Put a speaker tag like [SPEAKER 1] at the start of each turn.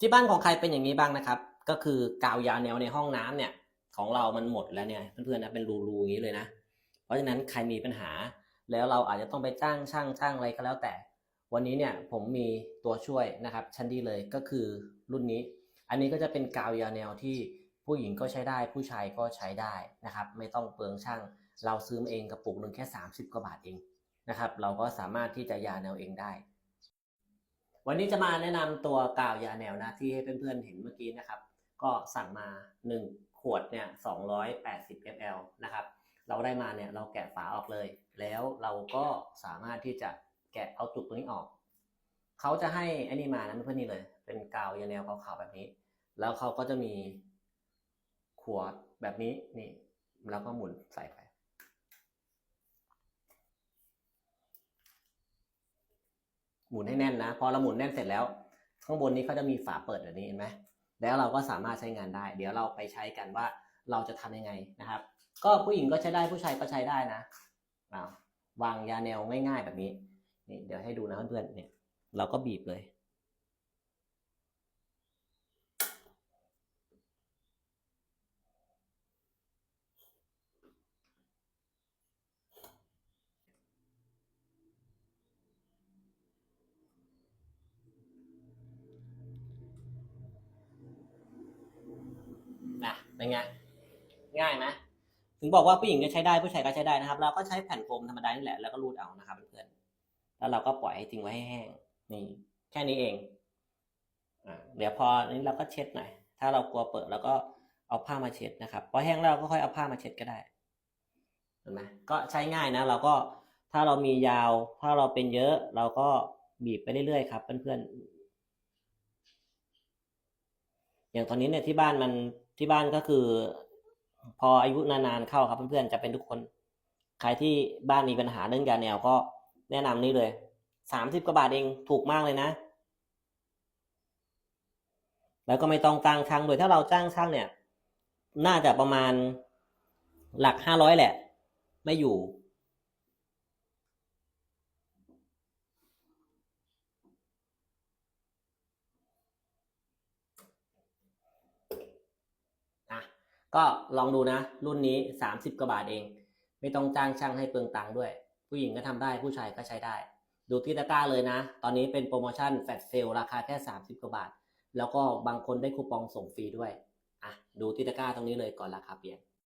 [SPEAKER 1] ที่บ้านของใครเป็นอย่างนี้บ้างนะครับ ก็คือกาวยาแนวในห้องน้ำเนี่ย ของเรามันหมดแล้วเนี่ยเพื่อนๆนะเป็นรูๆอย่างนี้เลยนะ เพราะฉะนั้นใครมีปัญหา แล้วเราอาจจะต้องไปจ้างช่างช่างอะไรก็แล้วแต่ วันนี้เนี่ยผมมีตัวช่วยนะครับ ชั้นดีเลยก็คือรุ่นนี้ อันนี้ก็จะเป็นกาวยาแนวที่ผู้หญิงก็ใช้ได้ผู้ชายก็ใช้ได้นะครับ ไม่ต้องเปลืองช่าง เราซื้อมาเองกระปุกหนึ่งแค่ 30 กว่าบาทเองนะครับ เราก็สามารถที่จะยาแนวเองได้ วันนี้จะมาแนะนำตัวกาวยาแนวนะที่ให้เพื่อนๆเห็นเมื่อกี้นะครับ ก็สั่งมา 1 ขวดเนี่ย280 ml นะครับ เราได้มาเนี่ยเราแกะฝาออกเลย แล้วเราก็สามารถที่จะแกะเอาจุกตัวนี้ออก เขาจะให้อันนี้มานะเพื่อนๆนี่เลย เป็นกาวยาแนวขาวๆแบบนี้ แล้วเขาก็จะมีขวดแบบนี้นี่ แล้วก็หมุนใส่ไป หมุนให้แน่นนะ พอเราหมุนแน่นเสร็จแล้ว ข้างบนนี้เขาจะมีฝาเปิดแบบนี้เห็นไหมแล้วเราก็สามารถใช้งานได้ เดี๋ยวเราไปใช้กันว่าเราจะทำยังไงนะครับ ก็ผู้หญิงก็ใช้ได้ผู้ชายก็ใช้ได้นะอ้าววางยาแนวง่าย ๆ แบบนี้นี่เดี๋ยวให้ดูนะเพื่อนๆเนี่ยเราก็บีบเลย นะเป็นไงง่ายไหมถึงบอกว่าผู้หญิงก็ใช้ได้ผู้ชายก็ใช้ได้นะครับ เราก็ใช้แผ่นโฟมธรรมดานี่แหละแล้วก็รูดเอานะครับเพื่อนๆแล้วเราก็ปล่อยให้ทิ้งไว้ให้แห้งนี่แค่นี้เองอ่าเดี๋ยวพอนี้เราก็เช็ดหน่อยถ้าเรากลัวเปิดแล้วก็เอาผ้ามาเช็ดนะครับพอแห้งแล้วเราก็ค่อยเอาผ้ามาเช็ดก็ได้เห็นไหมก็ใช้ง่ายนะ เราก็ถ้าเรามียาว ถ้าเราเป็นเยอะ เราก็บีบไปเรื่อยๆครับเพื่อนๆอย่างตอนนี้เนี่ยที่บ้านมัน ที่บ้านก็คือ พออายุนานๆเข้าครับเพื่อนๆจะเป็นทุกคน ใครที่บ้านมีปัญหาเรื่องยาแนวก็แนะนำนี่เลยสามสิบกว่าบาทเองถูกมากเลยนะ แล้วก็ไม่ต้องจ้างช่างโดวยถ้าเราจ้างช่างเนี่ย น่าจะประมาณหลักห้าร้อยแหละ ไม่อยู่ อะ ก็ลองดูนะ รุ่นนี้ 30 กว่าบาทเอง ไม่ต้องจ้างช่างให้เปลืองตังค์ด้วย ผู้หญิงก็ทำได้ผู้ชายก็ใช้ได้ ดูที่ตะกร้าเลยนะ ตอนนี้เป็นโปรโมชั่นแฟลตเซลราคาแค่ 30 กว่าบาท แล้วก็บางคนได้คูปองส่งฟรีด้วยอะดูที่ตะกร้าตรงนี้เลยก่อนราคาเปลี่ยน